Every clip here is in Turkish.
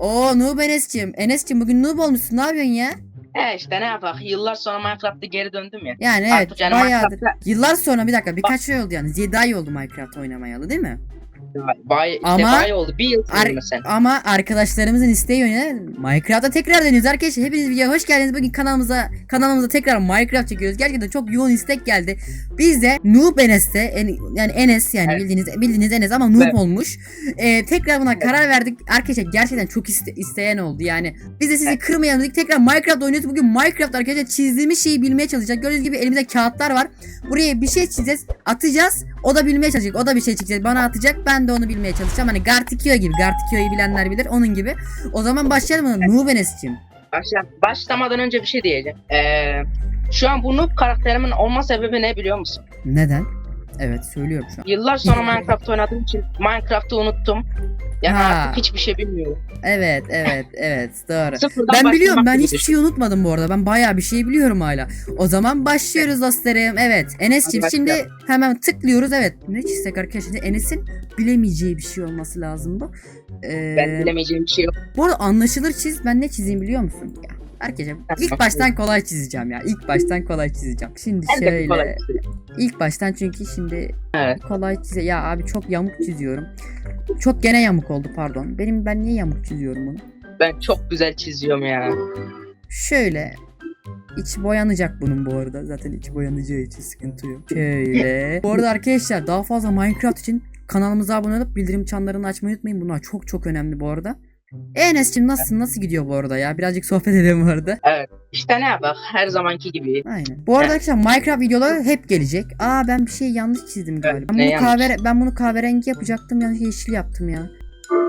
Oo Noob Enes'cim. Enes'cim bugün noob olmuşsun. Ne yapıyorsun ya? He işte ne yapak yıllar sonra Minecraft'a geri döndüm ya. Yani evet Artık yani bayağıdır. Minecraft'ta- Yıllar sonra bir dakika birkaç ay oldu yani. 7 ay oldu Minecraft oynamayalı değil mi? Bay, işte Ama- bay oldu bir yıl sonra sen. ama arkadaşlarımızın isteği yönüne Minecraft'a tekrar dönüyoruz arkadaşlar. Hepiniz videoya hoş geldiniz. Bugün kanalımıza kanalımıza tekrar Minecraft çekiyoruz. Gerçekten çok yoğun istek geldi. Biz de Noob Enes'te en- yani Enes yani Evet. bildiğiniz bildiğiniz Enes ama Noob Evet. olmuş. Ee, tekrar buna karar verdik. Arkadaşlar gerçekten çok iste- isteyen oldu. Yani biz de sizi kırmayalım dedik. Tekrar Minecraft oynuyoruz. Bugün Minecraft arkadaşlar çizdiğimiz şeyi bilmeye çalışacak. Gördüğünüz gibi elimizde kağıtlar var. Buraya bir şey çizeceğiz. Atacağız. O da bilmeye çalışacak. O da bir şey çizecek. Bana atacak. Ben de onu bilmeye çalışacağım. Hani Gartikio gibi. Gartikio'yu bilenler bilir. Onun gibi. O zaman başlayalım mı? Noob Enes'cim. Başla, başlamadan önce bir şey diyeceğim. Ee, şu an bu noob karakterimin olma sebebi ne biliyor musun? Neden? Evet söylüyorum şu an. Yıllar sonra Minecraft oynadığım için Minecraft'ı unuttum. Yani Ha. artık hiçbir şey bilmiyorum. Evet evet evet doğru. Sıfırdan Ben biliyorum ben hiçbir şey unutmadım bu arada. Ben bayağı bir şey biliyorum hala. O zaman başlıyoruz dostlarım. Evet. Enes'cim Hadi şimdi başlayalım. hemen tıklıyoruz. Evet. Ne çizsek arkadaşlar? Enes'in bilemeyeceği bir şey olması lazım bu. Ee, Ben bilemeyeceğim bir şey yok. Bu arada anlaşılır çiz. Ben ne çizeyim biliyor musun? Ya, herkese ilk baştan kolay çizeceğim ya. İlk baştan kolay çizeceğim. Şimdi şöyle. İlk baştan çünkü şimdi Evet. kolay çize. Ya abi çok yamuk çiziyorum. Çok gene yamuk oldu pardon. Benim ben niye yamuk çiziyorum bunu? Ben çok güzel çiziyorum ya. Şöyle İç boyanacak bunun bu arada. Zaten içi boyanacağı için sıkıntı yok. Şöyle. bu arada arkadaşlar daha fazla Minecraft için kanalımıza abone olup bildirim çanlarını açmayı unutmayın. Bunlar çok çok önemli bu arada. Enes'cim nasılsın? Nasıl gidiyor bu arada ya? Birazcık sohbet edelim bu arada. İşte ne yapak her zamanki gibi. Aynen. Bu arada arkadaşlar Minecraft videoları hep gelecek. Aa ben bir şey yanlış çizdim galiba. Ben ne bunu, yanlış? kahvere, ben bunu kahverengi yapacaktım yanlış yeşil yaptım ya.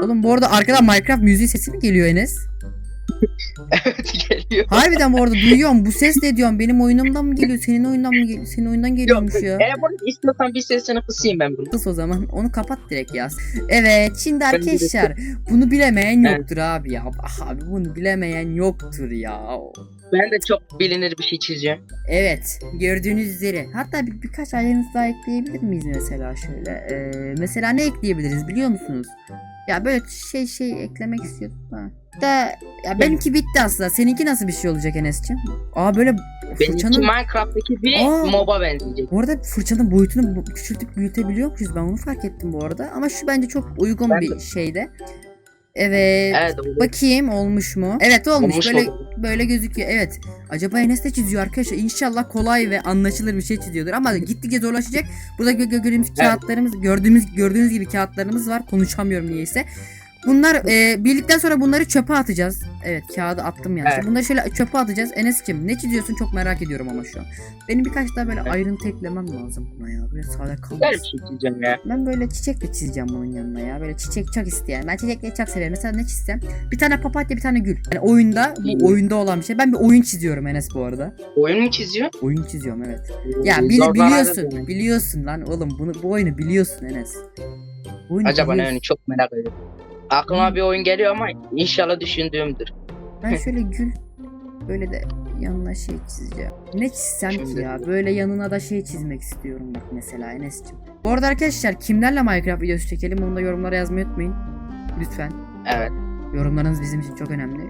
Oğlum bu arada arkadan Minecraft müziği sesi mi geliyor Enes? Evet geliyor. Harbiden bu arada duyuyorum. Bu ses ne diyorum? Benim oyunumdan mı geliyor? Senin oyundan mı geliyor? Senin oyundan geliyormuş ya. Eğer bunu istiyorsan bir sesini kısayım ben bunu. Kıs o zaman. Onu kapat direkt yaz. Evet şimdi arkadaşlar bunu bilemeyen yoktur abi ya. Abi bunu bilemeyen yoktur ya. Ben de çok bilinir bir şey çizeceğim. Evet gördüğünüz üzere. Hatta bir, birkaç ayrıntı daha ekleyebilir miyiz mesela şöyle. Ee, mesela ne ekleyebiliriz biliyor musunuz? Ya böyle şey şey eklemek istiyordum da. Da ya benimki bitti aslında. Seninki nasıl bir şey olacak Enes'ciğim? Aa böyle Benimki fırçanın Minecraft'taki bir Aa. moba benzeyecek. Bu arada fırçanın boyutunu bu- küçültüp büyütebiliyormuşuz. Ben onu fark ettim bu arada. Ama şu bence çok uygun Ben bir de. şeyde. Evet. Evet oldu. Bakayım olmuş mu? Evet olmuş. Olmuş böyle oldu. böyle gözüküyor. Evet. Acaba Enes de çiziyor arkadaşlar. İnşallah kolay ve anlaşılır bir şey çiziyordur ama gittikçe zorlaşacak. Burada gö- gö- gördüğümüz kağıtlarımız, gördüğümüz gördüğünüz gibi kağıtlarımız var. Konuşamıyorum niyeyse. Bunlar e, bildikten sonra bunları çöpe atacağız. Evet kağıdı attım yani. Evet. Bunları şöyle çöpe atacağız. Enes'cim ne çiziyorsun çok merak ediyorum ama şu an. Benim birkaç daha böyle Evet. ayrıntı eklemem lazım buna ya. Böyle sade kalmasın. bir şey çizeceğim ya. Ben böyle çiçek de çizeceğim bunun yanına ya. Böyle çiçek çok isteyen. Ben çiçekleri çok severim. Mesela ne çizsem? Bir tane papatya bir tane gül. Yani oyunda bu oyunda olan bir şey. Ben bir oyun çiziyorum Enes bu arada. Oyun mu çiziyor? Oyun çiziyorum evet. Ya Zor bili- biliyorsun. Biliyorsun lan oğlum bunu bu oyunu biliyorsun Enes. Oyunu Acaba ne oyunu çok merak ediyorum. Aklıma bir oyun geliyor ama inşallah düşündüğümdür. Ben şöyle gül böyle de yanına şey çizeceğim. Ne çizsem ki ya? Böyle yanına da şey çizmek istiyorum bak mesela Enes'cim. Bu arada arkadaşlar kimlerle Minecraft videosu çekelim onu da yorumlara yazmayı unutmayın. Lütfen. Evet. Yorumlarınız bizim için çok önemli.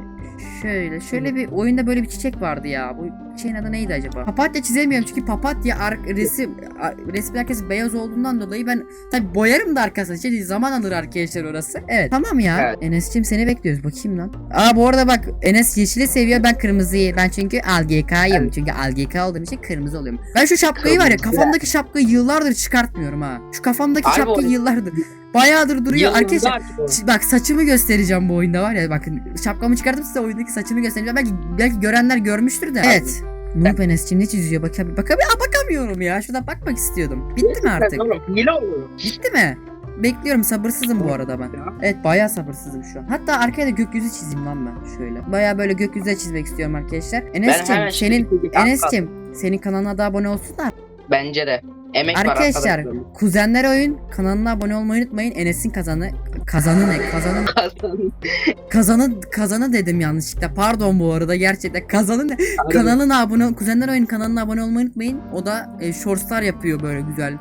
Şöyle, şöyle bir oyunda böyle bir çiçek vardı ya. Bu şeyin adı neydi acaba? Papatya çizemiyorum çünkü papatya ar- resim ar- resim herkes beyaz olduğundan dolayı ben tabi boyarım da arkasına. Şey, zaman alır arkadaşlar orası. Evet. Tamam ya. Evet. Enes'cim seni bekliyoruz. Bakayım lan. Aa bu arada bak Enes yeşili seviyor ben kırmızıyı. Ben çünkü ALGK'yım. Evet. Çünkü ALGK olduğum için kırmızı oluyorum. Ben şu şapkayı var ya kafamdaki şapkayı yıllardır çıkartmıyorum ha. Şu kafamdaki Abi şapkayı o- yıllardır. Bayağıdır duruyor Yılında arkadaşlar. artık Bak saçımı göstereceğim bu oyunda var ya bakın şapkamı çıkartıp size oyundaki saçımı göstereceğim. Belki belki görenler görmüştür de. Evet. Noob Enes'cim ne çiziyor? Bak bak bak bakamıyorum ya. Şurada bakmak istiyordum. Bitti mi artık? Oğlum, Hile. Bitti mi? Bekliyorum sabırsızım bu arada ben. Evet bayağı sabırsızım şu an. Hatta arkaya da gökyüzü çizeyim lan ben şöyle. Bayağı böyle gökyüzü çizmek istiyorum arkadaşlar. Enes'cim hemen senin şimdi bir- Enes'cim senin kanalına da abone olsunlar. Bence de. Emek var Arkadaşlar arkadaşlar. kuzenler oyun kanalına abone olmayı unutmayın. Enes'in kazanı kazanı ne? Kazanı Kazanı kazanı dedim yanlışlıkla. Pardon bu arada gerçekten kazanı ne? Kanalına abone kuzenler oyun kanalına abone olmayı unutmayın. O da e, shortslar yapıyor böyle güzel.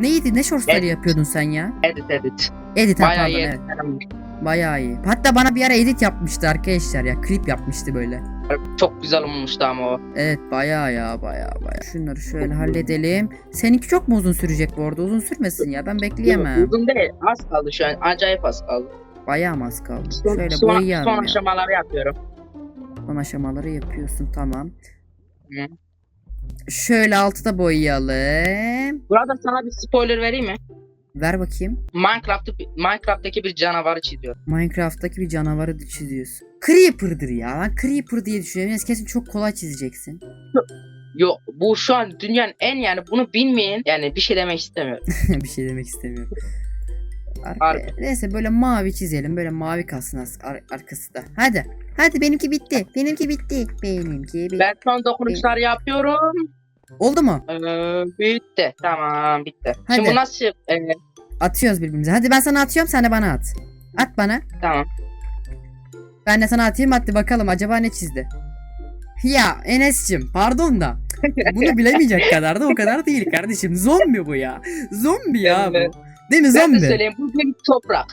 Neydi? Ne shortsları Evet. yapıyordun sen ya? Edit edit. Edit ha, Bayağı pardon iyi evet. editlerim var. Bayağı iyi. Hatta bana bir ara edit yapmıştı arkadaşlar ya. Klip yapmıştı böyle. Çok güzel olmuştu ama o. Evet bayağı ya bayağı bayağı. Şunları şöyle halledelim. Seninki çok mu uzun sürecek bu arada? Uzun sürmesin ya. Ben bekleyemem. Uzun değil. Az kaldı şu an. Acayip az kaldı. Bayağı mı az kaldı? Son, Şöyle son, boyayalım son ya. aşamaları yapıyorum. Son aşamaları yapıyorsun tamam. Hı. Şöyle altı da boyayalım. Burada sana bir spoiler vereyim mi? Ver bakayım. Minecraft'ı Minecraft'taki bir canavarı çiziyorum. Minecraft'taki bir canavarı çiziyorsun. Creeper'dır ya. Ben Creeper diye düşünüyorum. Enes kesin çok kolay çizeceksin. Yo bu şu an dünyanın en yani bunu bilmeyen yani bir şey demek istemiyorum. bir şey demek istemiyorum. Arka- neyse böyle mavi çizelim. Böyle mavi kalsın ar- arkası da. Hadi. Hadi benimki bitti. Benimki bitti. Benimki bitti. Ben son dokunuşları yapıyorum. Oldu mu? Ee, bitti. Tamam bitti. Hadi. Şimdi bu nasıl? e, Atıyoruz birbirimize. Hadi ben sana atıyorum sen de bana at. At bana. tamam. Ben de sana atayım hadi bakalım acaba ne çizdi. Ya Enes'cim pardon da bunu bilemeyecek kadar da o kadar değil kardeşim. Zombi bu ya. Zombi ya bu. Değil mi Ben de zombi? söyleyeyim. Bu bir toprak.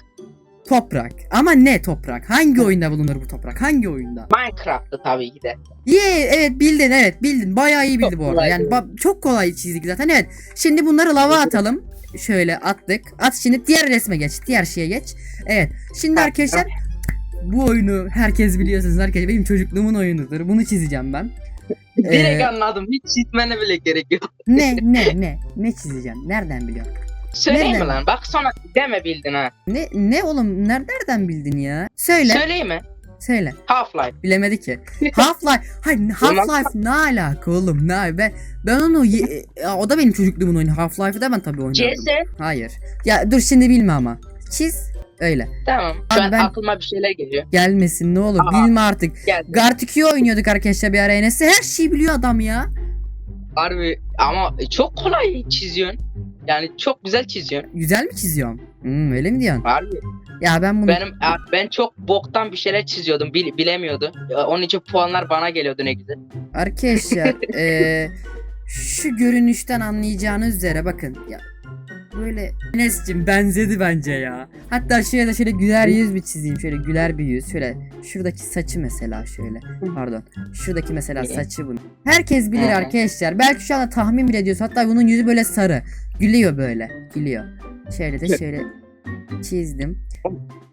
Toprak. Ama ne toprak? Hangi oyunda bulunur bu toprak? Hangi oyunda? Minecraft'ı tabii ki de. Ye evet bildin evet bildin. Bayağı iyi bildi bu arada. Yani ba- çok kolay çizdik zaten evet. Şimdi bunları lava atalım. Şöyle attık. At şimdi diğer resme geç. Diğer şeye geç. Evet. Şimdi arkadaşlar bu oyunu herkes biliyorsunuz arkadaşlar. Benim çocukluğumun oyunudur. Bunu çizeceğim ben. Direkt Ee, anladım. Hiç çizmene bile gerek yok. Ne ne ne ne çizeceğim? Nereden biliyorum? Söyleyeyim Nereden? mi lan? Bak sonra deme bildin ha. Ne ne oğlum ner- nereden bildin ya? Söyle. Söyleyeyim mi? Söyle. Half-Life. Bilemedi ki. Half-Life. Hayır Half-Life ne alaka oğlum? Ne ben ben onu ye- ya, o da benim çocukluğumun oyunu. Half-Life'ı da ben tabii oynardım. CS. Hayır. Ya dur şimdi bilme ama. Çiz. Öyle. Tamam. Abi Şu an ben- aklıma bir şeyler geliyor. Gelmesin ne olur. Aa. Bilme artık. Geldi. Gartic oynuyorduk arkadaşlar bir ara Enes'e. Her şeyi biliyor adam ya. Harbi ama çok kolay çiziyorsun. Yani çok güzel çiziyorsun. Güzel mi çiziyorum? Hmm, öyle mi diyorsun? Harbi. Ya ben bunu Benim ben çok boktan bir şeyler çiziyordum. Bil, bilemiyordu. Onun için puanlar bana geliyordu ne güzel. Arkadaşlar eee, şu görünüşten anlayacağınız üzere bakın ya böyle Enes'cim benzedi bence ya. Hatta şuraya da şöyle güler yüz bir çizeyim. Şöyle güler bir yüz. Şöyle şuradaki saçı mesela şöyle. Pardon. Şuradaki mesela saçı bunu. Herkes bilir arkadaşlar. Belki şu anda tahmin bile ediyorsun. Hatta bunun yüzü böyle sarı. Gülüyor böyle. Gülüyor. Şöyle de şöyle çizdim.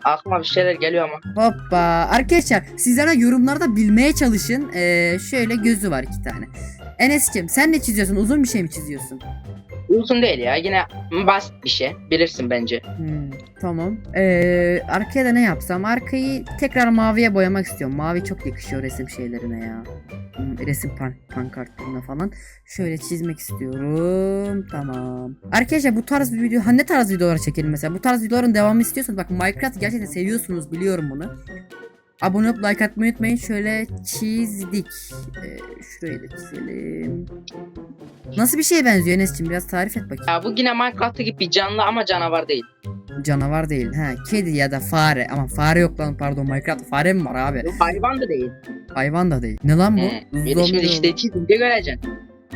Aklıma bir şeyler geliyor ama. Hoppa. Arkadaşlar sizlere yorumlarda bilmeye çalışın. Ee, şöyle gözü var iki tane. Enes'cim sen ne çiziyorsun? Uzun bir şey mi çiziyorsun? Uzun değil ya. Yine basit bir şey. Bilirsin bence. Hmm, tamam. Ee, arkaya da ne yapsam? Arkayı tekrar maviye boyamak istiyorum. Mavi çok yakışıyor resim şeylerine ya. Hmm, resim pan pankartlarına falan. Şöyle çizmek istiyorum. Tamam. Arkadaşlar bu tarz bir video, ha ne tarz videolar çekelim mesela? Bu tarz videoların devamı istiyorsanız bak Minecraft gerçekten seviyorsunuz biliyorum bunu. Abone olup like atmayı unutmayın. Şöyle çizdik. Ee, şurayı da çizelim. Nasıl bir şeye benziyor Enes'cim? Biraz tarif et bakayım. Ya bu yine Minecraft'ta gibi canlı ama canavar değil. Canavar değil. Ha, kedi ya da fare. Ama fare yok lan pardon Minecraft fare mi var abi? Hayvan da değil. Hayvan da değil. Ne lan bu? Zombi şimdi işte çizince göreceksin.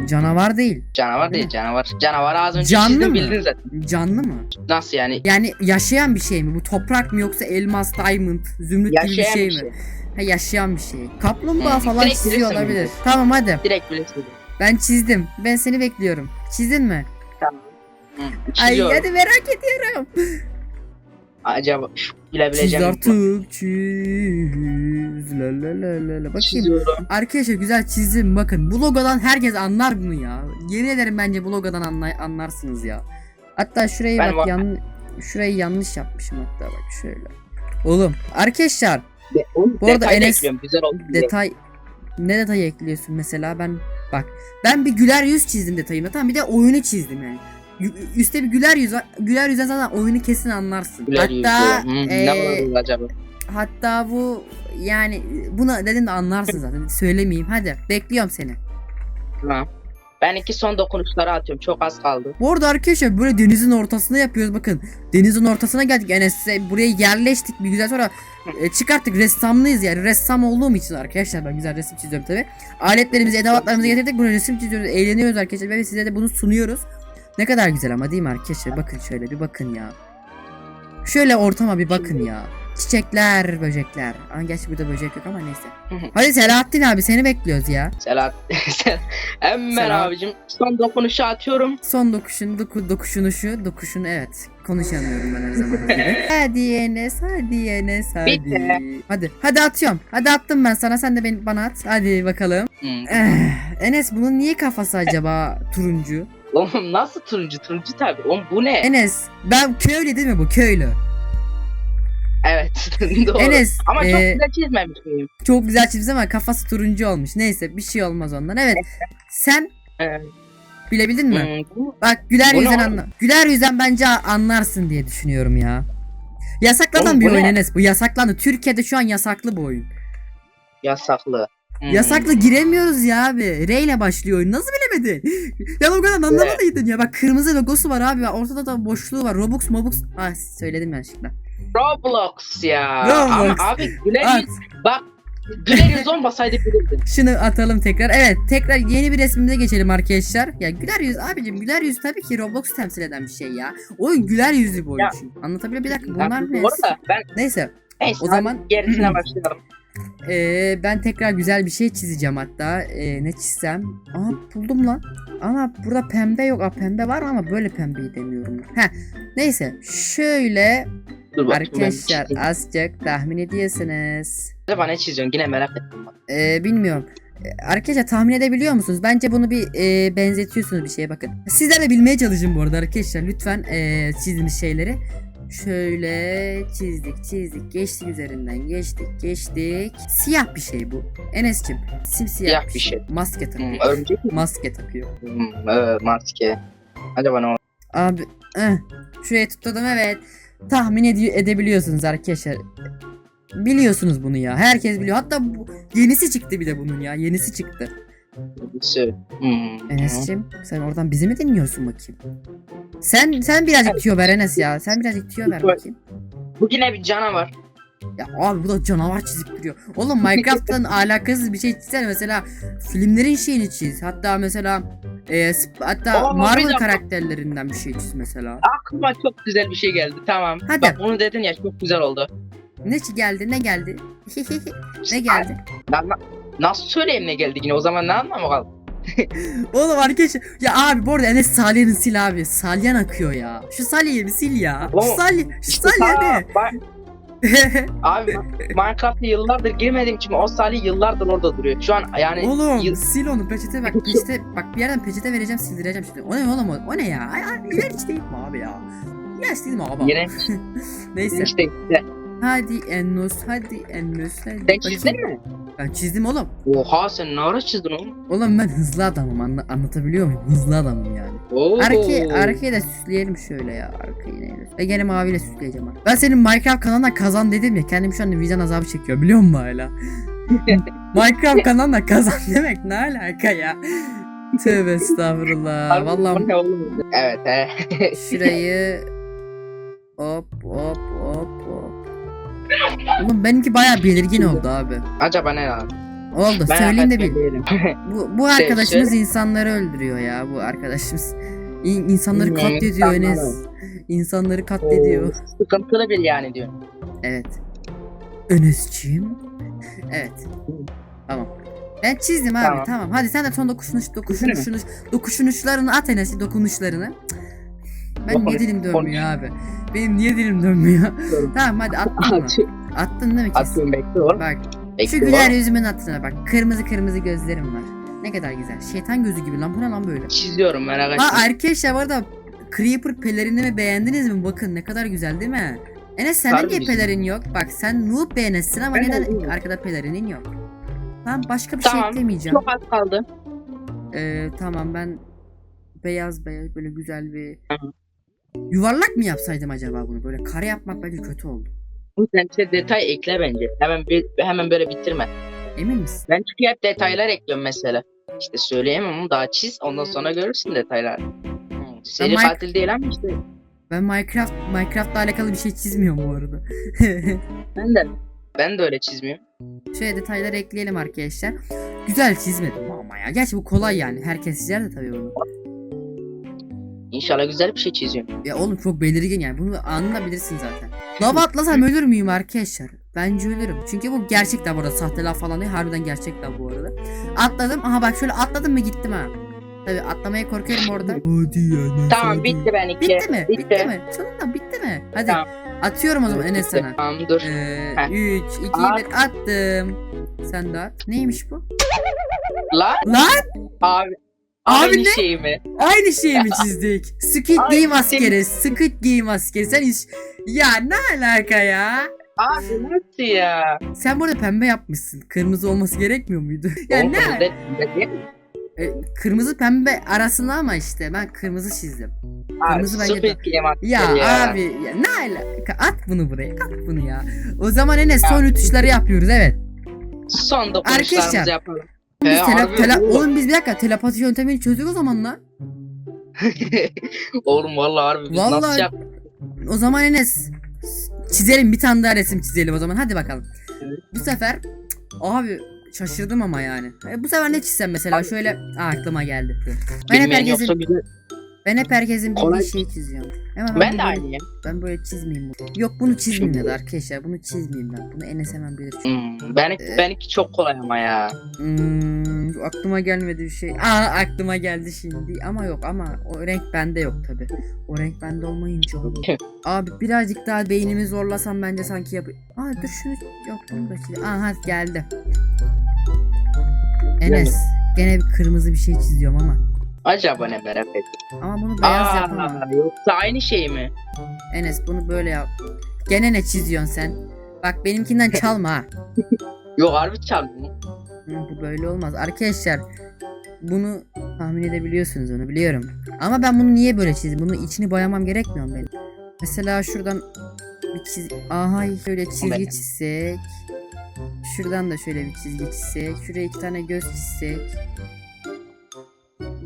Canavar değil. Canavar değil canavar. Canavar az önce Canlı çizdim mı? bildin zaten. Canlı mı? Nasıl yani? Yani yaşayan bir şey mi? Bu toprak mı yoksa elmas, diamond, zümrüt gibi bir Yaşayan şey bir mi? şey. Ha yaşayan bir şey. Kaplumbağa Hmm, falan direkt çiziyor bilirsin olabilir. bunu. Tamam hadi. Direkt bilirsin. Ben çizdim. Ben seni bekliyorum. Çizdin mi? Hı, Ay hadi merak ediyorum. Acaba üf, Çiz bilebileceğim. artık çiz. La la la la la. Bakayım. Çiziyorum. Arkadaşlar güzel çizdim bakın. Bu logodan herkes anlar bunu ya. Yemin ederim bence bu logodan anlay anlarsınız ya. Hatta şurayı Ben bak va- yan şurayı yanlış yapmışım hatta bak şöyle. Oğlum arkadaşlar De- oğlum, Bu arada Enes- Güzel oldu. detay ne detay ekliyorsun mesela ben bak ben bir güler yüz çizdim detayımda tamam bir de oyunu çizdim yani. Üste bir güler yüz var. Güler yüzden zaten oyunu kesin anlarsın. Güler hatta Hı, eee, ne var acaba? Hatta bu yani buna dedin de anlarsın zaten. Söylemeyeyim. Hadi bekliyorum seni. Tamam. Ben iki son dokunuşları atıyorum. Çok az kaldı. Bu arada arkadaşlar böyle denizin ortasında yapıyoruz bakın. Denizin ortasına geldik Enes'e buraya yerleştik bir güzel sonra e, çıkarttık ressamlıyız yani ressam olduğum için arkadaşlar ben güzel resim çiziyorum tabi. Aletlerimizi edevatlarımızı getirdik buraya resim çiziyoruz eğleniyoruz arkadaşlar ve size de bunu sunuyoruz. Ne kadar güzel ama değil mi arkadaşlar bakın şöyle bir bakın ya. Şöyle ortama bir bakın ya. Çiçekler, böcekler. Ama gerçi burada böcek yok ama neyse. Hadi Selahattin abi seni bekliyoruz ya. Hemen Selam. abicim son dokunuşu atıyorum. Son dokuşun, doku, dokuşunu şu, dokuşunu evet. Konuşamıyorum ben her zaman hadi Enes, hadi Enes, hadi. Bitti. Hadi, hadi atıyorum. Hadi attım ben sana, sen de beni bana at. Hadi bakalım. Hmm. Eh, Enes bunun niye kafası acaba turuncu? Oğlum nasıl turuncu? Turuncu tabi. Oğlum bu ne? Enes, ben köylü değil mi bu köylü? Evet. Doğru. Enes, Ama çok e, güzel çizmemiş miyim? çok güzel çizmiş ama kafası turuncu olmuş. Neyse bir şey olmaz ondan. Evet. Sen Evet. bilebildin mi? Hmm, Bak güler Bu yüzden anla. Güler yüzden bence anlarsın diye düşünüyorum ya. Yasaklanan Oğlum, bir oyun ne? Enes. Bu yasaklandı. Türkiye'de şu an yasaklı bu oyun. yasaklı. Hmm. Yasaklı giremiyoruz ya abi. R ile başlıyor oyun. Nasıl bilemedin? ya o kadar anlamadıydın ya. Bak kırmızı logosu var abi. Ortada da boşluğu var. Robux, Mobux. Ah söyledim ben şimdi. Roblox ya. Roblox. Ama abi güler. Bak güler yüz olmasaydı bilirdin. Şunu atalım tekrar. Evet tekrar yeni bir resmimize geçelim arkadaşlar. Ya güler yüz abicim güler yüz tabii ki Roblox'u temsil eden bir şey ya. Oyun güler yüzlü bir oyun çünkü. Anlatabiliyor Bir dakika bunlar ne? Bu arada ben Neyse neyse o zaman gerisine başlayalım. Ee, ben tekrar güzel bir şey çizeceğim hatta. Ee, ne çizsem? Aa buldum lan. Ama burada pembe yok. Aa, pembe var ama böyle pembeyi demiyorum. Heh. Neyse şöyle Dur bakayım ben arkadaşlar çizeyim. azıcık tahmin ediyorsunuz. Acaba ne çiziyorsun yine merak ettim. Ee, bilmiyorum. Ee, Arkadaşlar tahmin edebiliyor musunuz? Bence bunu bir e, benzetiyorsunuz bir şeye bakın. Sizler de bilmeye çalışın bu arada arkadaşlar. Lütfen e, çizdiğimiz şeyleri. Şöyle çizdik çizdik geçtik üzerinden geçtik geçtik. Siyah bir şey bu. Enes'cim simsiyah Siyah bir şey. şey. Maske Hmm, takıyor. örümcek mi? Maske takıyor. Hmm, evet, maske. Acaba ne oldu? Abi eh, şuraya tutladım evet. Tahmin ede- edebiliyorsunuz arkadaşlar. Biliyorsunuz bunu ya. Herkes biliyor. Hatta bu, yenisi çıktı bir de bunun ya. Yenisi çıktı. Birisi. Hmm. Enes'cim sen oradan bizi mi dinliyorsun bakayım? Sen sen birazcık tüyo ver Enes ya. Sen birazcık tüyo ver bakayım. Bu yine bir canavar. Ya abi bu da canavar çizip duruyor. Oğlum Minecraft'tan alakasız bir şey çizsene mesela filmlerin şeyini çiz. Hatta mesela e, hatta bir Marvel karakterlerinden bir şey çiz mesela. Aklıma çok güzel bir şey geldi. Tamam. Hadi. Bak bunu dedin ya çok güzel oldu. Ne geldi ne geldi? ne geldi? Ben, na- nasıl söyleyeyim ne geldi yine o zaman ne anlamı kaldı? Oğlum arkadaşlar ya abi bu arada Enes Salih'ini sil abi. Salyan akıyor ya. Şu Salih'i bir sil ya. Şu Oğlum, Salih, şu İşte Salih ne? abi Minecraft'ta yıllardır girmediğim için o Salih yıllardır orada duruyor. Şu an yani Oğlum yıl- sil onu peçete bak peçete bak bir yerden peçete vereceğim sildireceğim şimdi. O ne oğlum o, o ne ya? Ay, ay, iğrenç değil mi abi ya? İğrenç değil mi abi? yine Neyse. işte, işte. Hadi Ennos hadi Ennos hadi. Sen çizdin mi? Ben çizdim oğlum. Oha sen ne ara çizdin oğlum? Oğlum ben hızlı adamım anla- anlatabiliyor muyum? Hızlı adamım yani. Oo. Arkayı, arkayı da süsleyelim şöyle ya. Arkayı neyle? Ve gene maviyle süsleyeceğim artık. Ben senin Minecraft kanalına kazan dedim ya. Kendim şu anda vicdan azabı çekiyor biliyor musun hala? Minecraft kanalına kazan demek ne alaka ya? Tövbe estağfurullah. Vallahi? Evet he. şurayı hop hop. Oğlum benimki bayağı belirgin oldu abi. Acaba ne lan? Oldu Ben söyleyeyim de bil. Bu, bu Şey, arkadaşımız insanları öldürüyor ya bu arkadaşımız. İn- insanları katlediyor. Enes. İnsanları katlediyor. Oo, Sıkıntılı bir yani diyor. Evet. Enes'ciğim. Evet. Tamam. Ben çizdim abi tamam. Tamam. Hadi sen de son dokunuş dokunuşunuş dokunuşlarını at Enes'i dokunuşlarını. Ben niye dilim dönmüyor abi? Benim niye dilim dönmüyor? tamam hadi attın mı? Attın değil mi kesin? Atıyorum bekle oğlum. Bak şu güler yüzümün hatırına bak. Kırmızı kırmızı gözlerim var. Ne kadar güzel. Şeytan gözü gibi lan bu ne lan böyle? Çiziyorum merak etme. Ha arkadaşlar bu arada Creeper pelerinimi beğendiniz mi? Bakın ne kadar güzel değil mi? Enes sende niye pelerin yok? Bak sen noob bir Enes'sin ama Ben neden oldum. arkada pelerinin yok? Ben başka bir şey Tamam, eklemeyeceğim. Çok az kaldı. Ee, tamam ben beyaz beyaz böyle güzel bir Hı. Yuvarlak mı yapsaydım acaba bunu? Böyle kare yapmak belki kötü oldu. Sen işte detay ekle bence. Hemen bir, hemen böyle bitirme. Emin misin? Ben çünkü hep detaylar ekliyorum mesela. İşte söyleyemem ama daha çiz ondan sonra görürsün detaylar. Hmm, Seri Mike- katil değil ama işte. Ben Minecraft Minecraft'la alakalı bir şey çizmiyorum bu arada. Ben de. Ben de öyle çizmiyorum. Şöyle detayları ekleyelim arkadaşlar. Güzel çizmedim ama ya. Gerçi bu kolay yani. Herkes çizer de tabii bunu. İnşallah güzel bir şey çiziyorum. Ya oğlum çok belirgin yani. Bunu anında bilirsin zaten. Lava atlasam ölür müyüm arkadaşlar? Bence ölürüm. Çünkü bu gerçek lav bu arada. Sahte lav falan değil. Harbiden gerçek lav bu arada. Atladım. Aha bak şöyle atladım mı gittim ha. Tabii atlamaya korkuyorum orada. Hadi ya. Tamam bitti benimki. Bitti mi? Bitti, Bitti. mi? Sonunda bitti mi? Hadi Tamam. atıyorum o zaman Enes Bitti. sana. Tamam dur. Ee, Heh. 3, 2, Aa. 1 attım. Sen de at. Neymiş bu? Lan Lan abi. Abi aynı ne? şey mi? aynı şeyi mi çizdik? Squid Aynı Game askeri. Squid Game askeri. Sen hiç... Ya ne alaka ya? Abi nasıl ya? Sen burada pembe yapmışsın. Kırmızı olması gerekmiyor muydu? ya ne? de- de-? E, kırmızı pembe arasında ama işte ben kırmızı çizdim. Abi, Kırmızı Squid Game Ya, abi ya ne alaka? At bunu buraya. At bunu ya. O zaman Enes son rütuşları yapıyoruz evet. Son dokunuşlarımızı Arkadaşlar. yapalım. Biz He, tele- harbi tele- oğlum. oğlum biz bir dakika telepati yöntemini çözdük o zaman lan. Oğlum vallahi harbi biz Vallahi- nasıl yap? O zaman Enes çizelim bir tane daha resim çizelim o zaman hadi bakalım. Bu sefer abi şaşırdım ama yani. E, bu sefer ne çizsem mesela şöyle Aa, aklıma geldi. Ben hep Bilmeyen yoksa herkesin güzel. Ben hep herkesin Kolay- bildiği şeyi çiziyorum. Ama Ben de böyle- aynıyım. Ben böyle çizmeyeyim bunu. Yok bunu çizmeyeyim dedi arkadaşlar. Bunu çizmeyeyim ben. Bunu Enes hemen bilir. çünkü. Hmm, benimki, Ee, benimki çok kolay ama ya. Hmm, aklıma gelmedi bir şey. Aa aklıma geldi şimdi. Ama yok ama o renk bende yok tabi. O renk bende olmayınca olur. Abi birazcık daha beynimi zorlasam bence sanki yap. Aa dur şunu yok bunu da çiz. Aha geldi. Enes gene bir kırmızı bir şey çiziyorum ama. Acaba ne merak ettim. Ama bunu beyaz Aa, yoksa aynı şey mi? Enes bunu böyle yap. Gene ne çiziyorsun sen? Bak benimkinden çalma ha. Yok harbi çaldım. Hı, bu böyle olmaz. Arkadaşlar bunu tahmin edebiliyorsunuz onu biliyorum. Ama ben bunu niye böyle çizdim? Bunu içini boyamam gerekmiyor mu benim? Mesela şuradan bir çiz... Aha şöyle çizgi Ben- çizsek. Şuradan da şöyle bir çizgi çizsek. Şuraya iki tane göz çizsek.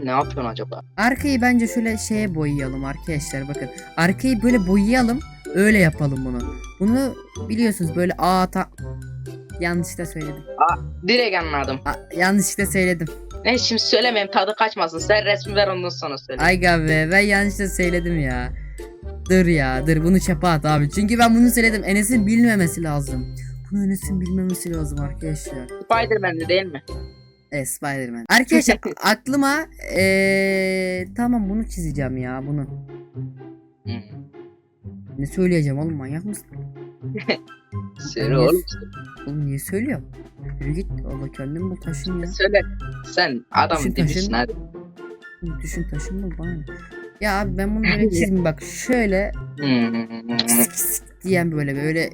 Ne yapıyorsun acaba? Arkayı bence şöyle şeye boyayalım arkadaşlar bakın. Arkayı böyle boyayalım. Öyle yapalım bunu. Bunu biliyorsunuz böyle aa ta... Yanlışlıkla söyledim. Direkt anladım. Aa, yanlışlıkla söyledim. Ne şimdi söylemeyeyim tadı kaçmasın. Sen resmi ver ondan sonra söyle. Ay be ben yanlışlıkla söyledim ya. Dur ya dur bunu çöpe at abi. Çünkü ben bunu söyledim. Enes'in bilmemesi lazım. Bunu Enes'in bilmemesi lazım arkadaşlar. Spiderman'de değil mi? Evet Spiderman. Arkadaşlar aklıma eee tamam bunu çizeceğim ya bunu. Ne söyleyeceğim oğlum manyak mısın? Söyle oğlum. Oğlum niye söylüyorum? Yürü git Allah kendin bul taşın ya. Söyle. Sen adam Düşün dibisin taşın. hadi. Düşün taşın bul bana. Ya abi ben bunu böyle çizmeyeyim bak şöyle sık sık diyen böyle böyle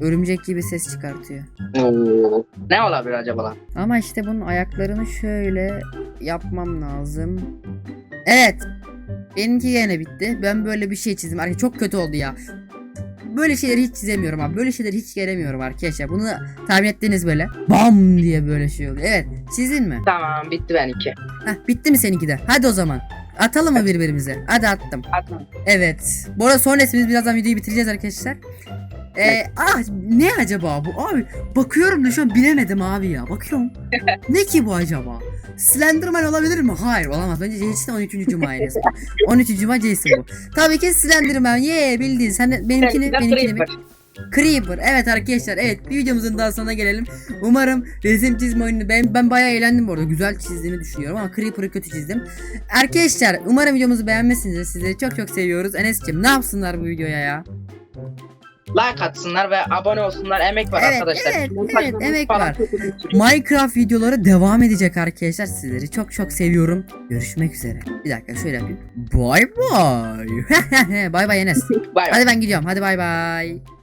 örümcek gibi ses çıkartıyor. Oo. Ne olabilir acaba lan? Ama işte bunun ayaklarını şöyle yapmam lazım. Evet. Benimki gene bitti. Ben böyle bir şey çizdim. Arkadaşlar çok kötü oldu ya. Böyle şeyleri hiç çizemiyorum abi. Böyle şeyleri hiç gelemiyorum arkadaşlar. Bunu tahmin ettiniz böyle. Bam diye böyle şey oluyor. Evet. Çizdin mi? Tamam bitti benimki. Heh, bitti mi seninki de? Hadi o zaman. Atalım mı birbirimize? Hadi attım. Atma. Evet. Bu arada son resmimiz birazdan videoyu bitireceğiz arkadaşlar. Ee, ah ne acaba bu abi? Bakıyorum da şu an bilemedim abi ya. Bakıyorum. ne ki bu acaba? Slenderman olabilir mi? Hayır olamaz. Bence Jason 13. Cuma bu. 13. Cuma Jason bu. Tabii ki Slenderman. Ye bildin. Sen benimkini benimkini mi? Creeper. Evet arkadaşlar evet bir videomuzun daha sonuna gelelim. Umarım resim çizme oyunu ben, ben bayağı eğlendim bu arada. Güzel çizdiğimi düşünüyorum ama Creeper'ı kötü çizdim. Arkadaşlar umarım videomuzu beğenmişsinizdir. Sizleri çok çok seviyoruz. Enes'cim ne yapsınlar bu videoya ya? Like atsınlar ve abone olsunlar. Emek var Evet, arkadaşlar. evet, evet, emek var. Minecraft videoları devam edecek arkadaşlar. Sizleri çok çok seviyorum. Görüşmek üzere. Bir dakika şöyle yapayım. Bye bye. bye bye Enes. Bay bay. Hadi ben gidiyorum. Hadi bye bye.